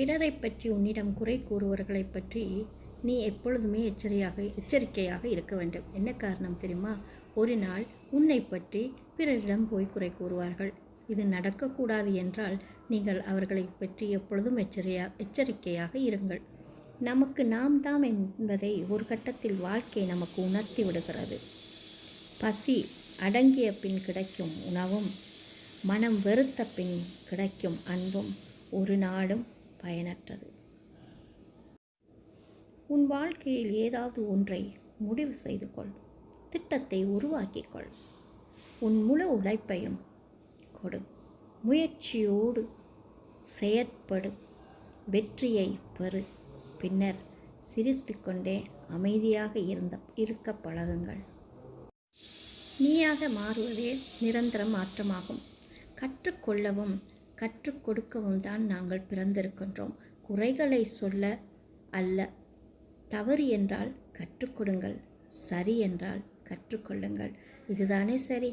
பிறரை பற்றி உன்னிடம் குறை கூறுவர்களை பற்றி நீ எப்பொழுதுமே எச்சரியாக எச்சரிக்கையாக இருக்க வேண்டும். என்ன காரணம் தெரியுமா? ஒரு நாள் உன்னை பற்றி பிறரிடம் போய் குறை கூறுவார்கள். இது நடக்கக்கூடாது என்றால் நீங்கள் அவர்களை பற்றி எப்பொழுதும் எச்சரியா எச்சரிக்கையாக இருங்கள். நமக்கு நாம் தாம் என்பதை ஒரு கட்டத்தில் வாழ்க்கை நமக்கு உணர்த்தி விடுகிறது. பசி அடங்கிய பின் கிடைக்கும் உணவும் மனம் வெறுத்த பின் கிடைக்கும் அன்பும் ஒரு நாளும் பயனற்றது. உன் வாழ்க்கையில் ஏதாவது ஒன்றை முடிவு செய்து கொள். திட்டத்தை உருவாக்கிக் கொள். உன் முழு உழைப்பையும் கொடு. முயற்சியோடு செயற்படு. வெற்றியை பெறு. பின்னர் சிரித்துக்கொண்டே அமைதியாக இருந்த இருக்க பழகுங்கள். நீயாக மாறுவதே நிரந்தர மாற்றமாகும். கற்றுக்கொள்ளவும் கற்றுக் கொடுக்கவும் தான் நாங்கள் பிறந்திருக்கின்றோம். குறைகளை சொல்ல அல்ல. தவறு என்றால் கற்றுக்கொடுங்கள் சரி என்றால் கற்றுக்கொள்ளுங்கள் இதுதானே சரி?